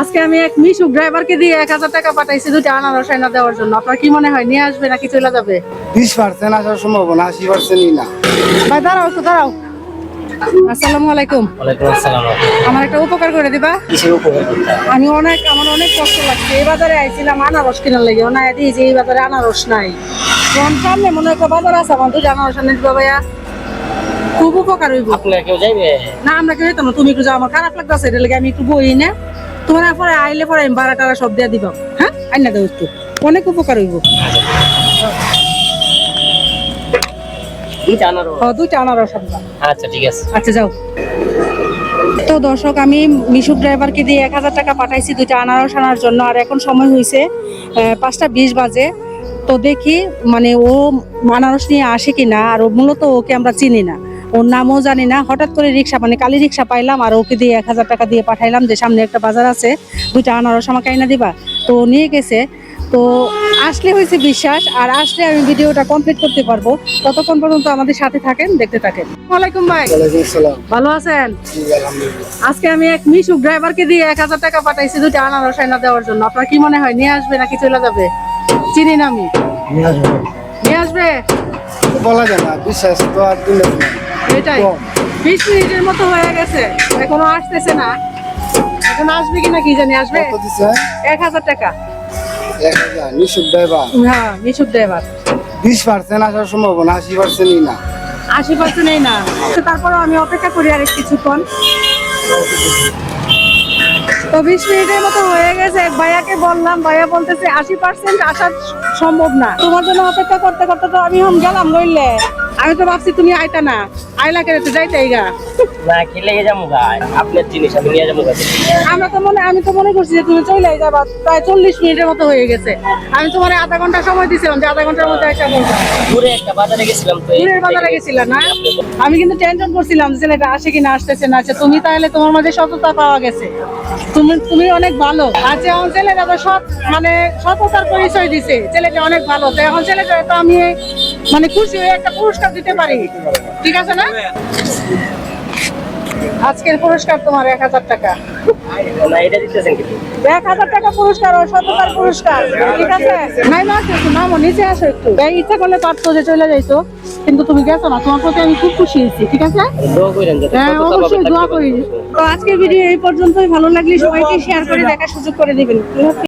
আজকে আমি এক মিশুক ড্রাইভারকে দিয়ে এক হাজার টাকা পাঠাইছি দুইটা আনারস আইনা দেওয়ার জন্য। আপনার কি মনে হয় নিয়ে আসবে নাকি চলে যাবে? বিশ পার্সেন্ট আসার সম্ভাবনা আশি পার্সেন্টই না। ভাই দাঁড়াও একটু দাঁড়াও। আসসালামু আলাইকুম। আমার একটা উপকার করে দিবা? কিসের উপকার? করতে হবে? আমি অনেক আমার অনেক কষ্ট লাগছে। এই বাজারে আইছিলাম আনারস কেনার লেগে। না দিয়েছে এই বাজারে আনারস নাই। তখন সামনে মনে হয় বাজার আছে আমার দুইটা আনারস আনে দিবা ভাইয়া। খুব উপকার হইব। আপনার কেউ যাইবে? না আমরা কেউ যেতাম তুমি একটু যাও আমার খারাপ লাগতেছে এটা লেগে আমি একটু বই না। তোমার পরে আইলে পরে আমি বারো টাকা সব দিয়ে দিবা। হ্যাঁ? আইনা দাও একটু। অনেক উপকার হইব। দুইটা আনারস। ও, দুইটা আনারস আনবা। আচ্ছা ঠিক আছে। আচ্ছা যাও। তো দর্শক আমি মিশুক ড্রাইভারকে দিয়ে এক হাজার টাকা পাঠাইছি দুইটা আনারস আনার জন্য। আর এখন সময় হয়েছে পাঁচটা বিশ বাজে। তো দেখি মানে ও আনারস নিয়ে আসে কিনা আর মূলত ওকে আমরা চিনি না। ওর নামও জানি না। হঠাৎ করে রিক্সা মানে কালি রিক্সা পাইলাম আর ওকে দিয়ে এক হাজার টাকা দিয়ে পাঠাইলাম যে সামনে একটা বাজার আছে দুইটা আনারস আমাকে আইনা দিবা। তো নিয়ে গেছে। তো আসলে হয়েছে বিশ্বাস আর আসলে আমি ভিডিওটা কমপ্লিট করতে পারব। ততক্ষণ পর্যন্ত আমাদের সাথে থাকেন দেখতে থাকেন। ওয়ালাইকুম ভাই। ভালো আছেন? আজকে আমি এক মিশুক ড্রাইভারকে দিয়ে এক হাজার টাকা পাঠাইছি দুইটা আনারস আইনা দেওয়ার জন্য। আপনার কি মনে হয় নিয়ে আসবে নাকি চলে যাবে? চিনি না আমি। নিয়ে আসবে। বলা যায় না বিশ্বাস তো আর দিলে না। এটাই। বিশ মিনিটের মতো হয়ে গেছে। এখনও আসতেছে না। এখন আসবে কিনা কি জানি আসবে? এক হাজার টাকা। এক হাজার নিশুক ড্রাইভার? হ্যাঁ ড্রাইভার। বিশ পার্সেন্ট আসার সম্ভাবনা আশি পার্সেন্টই না। আশি পার্সেন্ট না। তো তারপরও আমি অপেক্ষা করি আর কিছুক্ষণ। তো বিশ মিনিটের মতো হয়ে গেছে। ভাইয়াকে বললাম ভাইয়া বলতেছে আশি পার্সেন্ট আসার সম্ভব না। তোমার জন্য অপেক্ষা করতে করতে তো আমি হম গেলাম নইলে। আমি তো ভাবছি তুমি আইতা না। আইলা কেন তো যাইতেই গা না কি লেগে যাব গাই আপনার জিনিস আমি নিয়ে যাব আমরা তো মনে আমি তো মনে করছি যে তুমি চলে যাবা। প্রায় চল্লিশ মিনিটের মতো হয়ে গেছে। আমি তোমার আধা ঘণ্টা সময় দিছিলাম যে আধা ঘণ্টার মধ্যে একটা বলব দূরে একটা বাজারে গেছিলাম তো দূরের বাজারে গেছিলাম না? আমি কিন্তু টেনশন করছিলাম যে ছেলেটা আসে কিনা আসতেছে না আচ্ছা তুমি তাহলে তোমার মাঝে সততা পাওয়া গেছে। তুমি তুমি অনেক ভালো। আচ্ছা এখন ছেলেটা তো সৎ মানে সততার পরিচয় দিছে। ছেলেটা অনেক ভালো। তো এখন ছেলেটা তো আমি মানে খুশি হয়ে একটা পুরস্কার দিতে পারি। ঠিক আছে না? আজকের পুরস্কার তোমার এক হাজার টাকা। না এটা দিতেছেন কিন্তু। এক হাজার টাকা পুরস্কার সততার পুরস্কার। ঠিক আছে? নাই না একটু নামো নিচে আসো একটু। এই ইচ্ছা করলে পারতো যে চলে যাইতো কিন্তু তুমি গেছো না। তোমার প্রতি আমি খুব খুশি হয়েছি ঠিক আছে? দোয়া করেন যাতে হ্যাঁ অবশ্যই দোয়া করি। তো আজকের ভিডিও এই পর্যন্তই। ভালো লাগলে সবাইকে শেয়ার করে দেখার সুযোগ করে দিবেন।